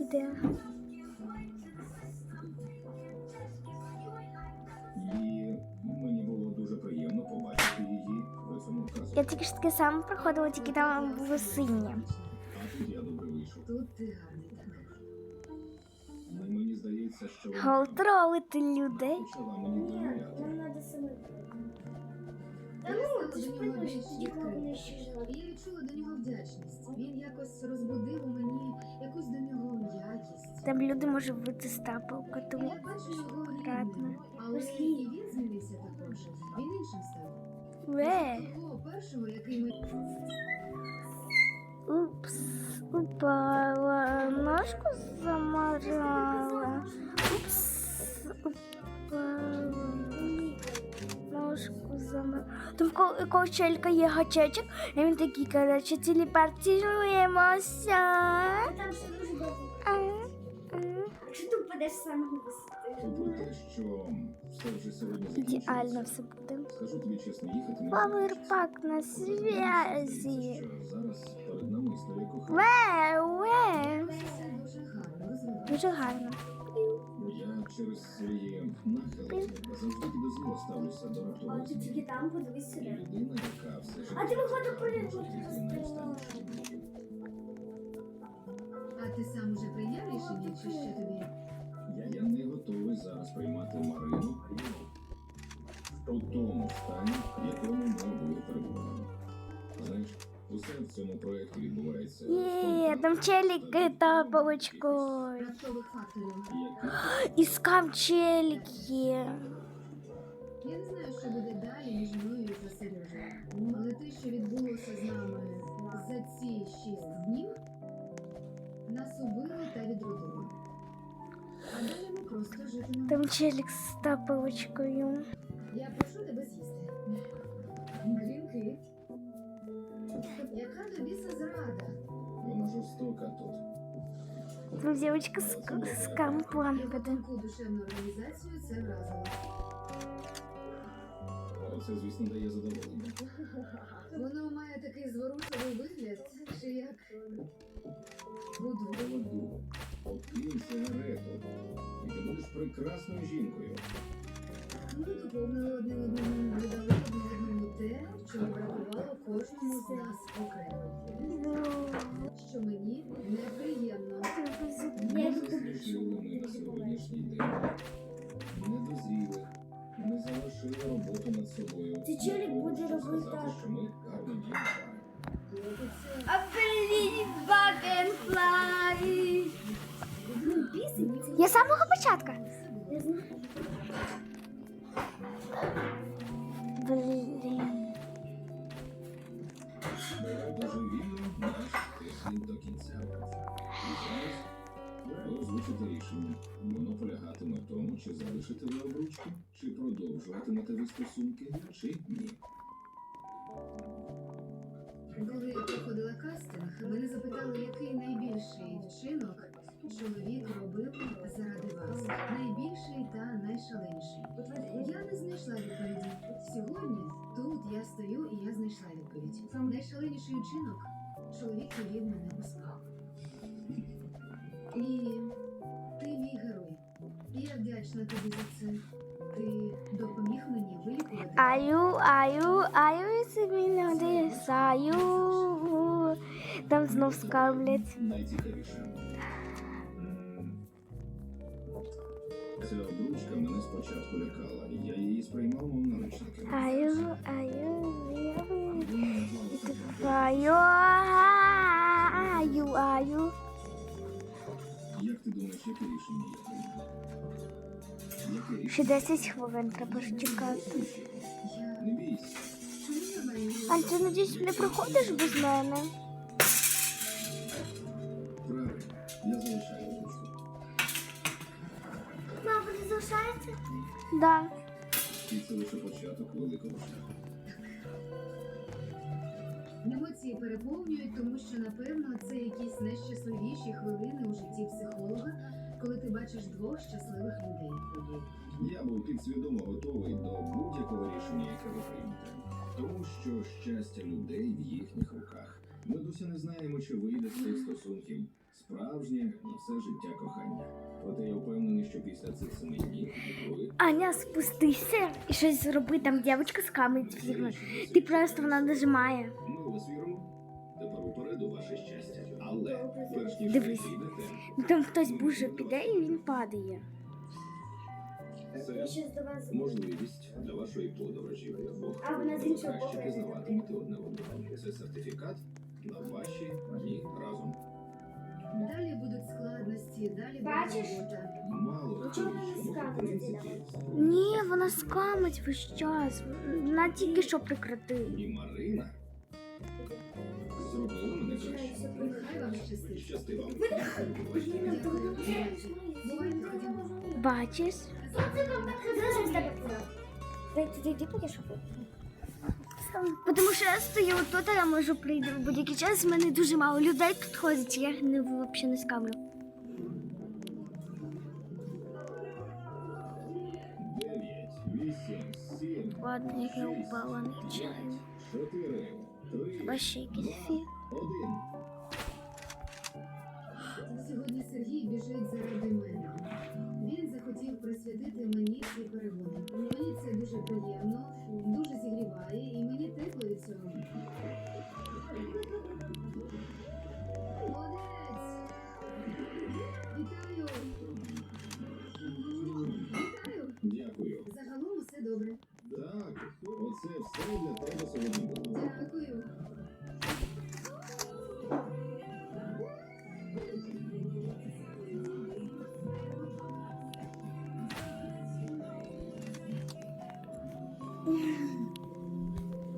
іде. І мені було дуже приємно побачити її в цьому казку. Я тільки ж таке саме проходила, тільки там було синє. Тут ти гарний мені здається, що Голтролити людей. Довіряти. Я. І відчула до нього вдячність. Він якось розбудив у мені якусь до нього м'якість. Там люди можуть бути стапелка, тому Я бачу його рівним, але і він змінився також. Він іншим став. Ве. Того першого, який ми Упс, упала, ножку заморала. Упс, упала. Там ко- ковчелька є гачечок, і він такий, коротше, телепортуємося. Там все дуже добре. А, а. Якщо ти впадеш з висоти. Що все вже сьогодні Ідеально все буде. скажу тобі чесно, їхати Паверпак на связі. зараз перед нами історія кохання. Ве, ве. все дуже гарно через свої нахили завжди підозріло ставлюся до А раптових ти тільки змін. там подивись сюди. людина, яка все життя А ти виходить жила при- в житті з ним останнім. А ти сам уже прийняв рішення, чи ще тобі? Я, я не готовий зараз приймати Марину у тому стані, в якому ми обоє перебуваємо. Знаєш, усе в цьому проєкті відбувається. в Є, тому там так, челіки так, тапочкою. Раптових факторів. яких І скам челік є. Я не знаю, що буде далі між мною та Сережею. Але те, що відбулося з нами за ці шість днів, нас убили та відродили. А далі ми просто житимемо. Там челік з тапочкою. Я прошу тебе з'їсти. Грінки. Яка тобі це зрада? Вона жорстока тут. Там дівчинка з, з камплан Його буде. тонку душевну організацію це вразило. Це, звісно, дає задоволення. Воно має такий зворушливий вигляд, чи як будву. Поводу. Окинь сигарету. І ти будеш прекрасною жінкою. Ми доповнили одне одному, видали одне одному Те, чого бракувало кожному з нас окремо. Що мені неприємно. На сьогоднішній день. Не дозріли. Ми залишили роботу над собою. Це челік буде робити так. що ми гарно діємо. Я з самого початку. Блін. Озвучити рішення. Воно полягатиме в тому, чи залишити ви обручки, чи продовжуватимете ви стосунки, чи ні. Коли я проходила кастинг, мене запитали, який найбільший вчинок чоловік робив заради вас. Найбільший та найшаленіший. Я не знайшла відповіді. Сьогодні тут я стою і я знайшла відповідь. Найшаленіший вчинок чоловік повів мене у спа. І ти мій герой. І я вдячна тобі за це. Ти допоміг мені вилікувати. Аю, аю, аю, семіна десаю. Там знов скавлять. Найцікавіше. Ця обручка мене спочатку лякала, і я її сприймав мов наручники. Аю, аю, аю, Вона Назвала себе аю, аю, аю. Як ти думаєш, яке рішення? Яке Ще рішення? 10 хвилин треба ж чекати. Не бійся. Ань, ти надіюсь, не приходиш без мене? Правильно, я залишаю обручку. Мама, ти залишається? Да. І це лише початок великого шляху. Емоції переповнюють, тому що напевно це якісь найщасливіші хвилини у житті психолога, коли ти бачиш двох щасливих людей. Я був підсвідомо готовий до будь-якого рішення, яке ви приймете. тому, що щастя людей в їхніх руках. Ми досі не знаємо, чи вийде з цих стосунків справжнє на все життя кохання. Проте я впевнений, що після цих семи днів ви Аня, спустися і щось зроби, там дівчинка з камінь. Ти просто вона нажимає. Дивись. Ну там хтось дуже піде і він падає. це можливість для вашої подорожі вдвох. А вона з Ви іншого краще пізнаватимете одне одного. Це сертифікат на ваші дні разом. Далі будуть складності, далі Бачиш? Мало хто Нічого не що, скажете, в принципі, Ні, вона скамить весь час. Вона тільки що прекратила. і Марина будеш Тому що я стою тут, а я можу прийти в будь-який час. У мене дуже мало людей тут ходить, я їх не взагалі не сім, Ладно, я упала нечайно. чотири, три, Один. Сьогодні Сергій біжить заради мене.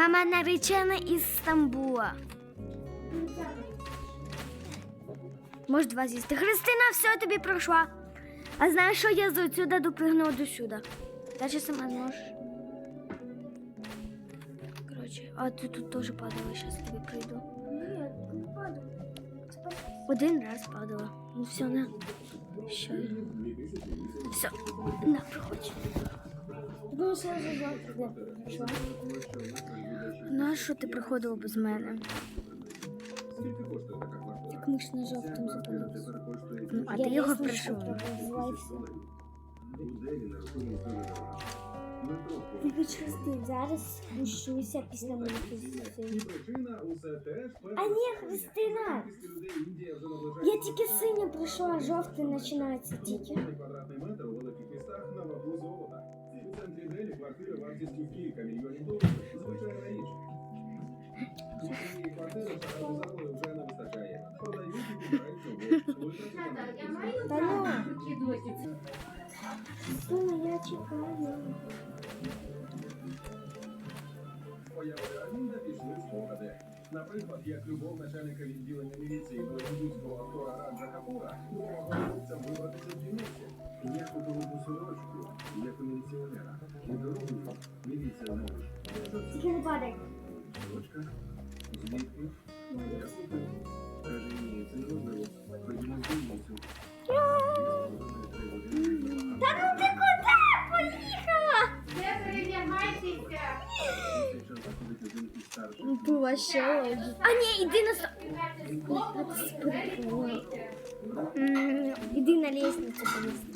Мама наречена із Стамбула. Може два з'їсти. Христина, все тобі пройшла. А знаєш, що я з отсюда допригну до сюди? Даже сама можеш. Коротше, а ти тут теж падала, зараз тобі прийду. Ні, не падаю. Один раз падала. Ну все, на. Що? Все, на, приходь. Думаю, що я вже завтра. На що ти приходила без мене? Як ми ж на жовтому зупинилися. Ну, а Я ти його прийшов. Ти зараз пущуся після моїх теж А ні, Христина! Я тільки синя прийшла, жовтий починається тільки. Квадратний метр у великих містах на вагу золота. У центрі Делі квартири вартістю кілька мільйонів доларів. Та ну, сина, я чекаю. Появи пішли спогади. Наприклад, як любов начальника відділення міліції до індійського актора Раджа Капура допомогла хлопцям вибратися з дільниці. Я купив одну сорочку, як у міліціонера. І дорогою Була ще логіка. А ні, іди на сто. М, Іди на лестницю повісти.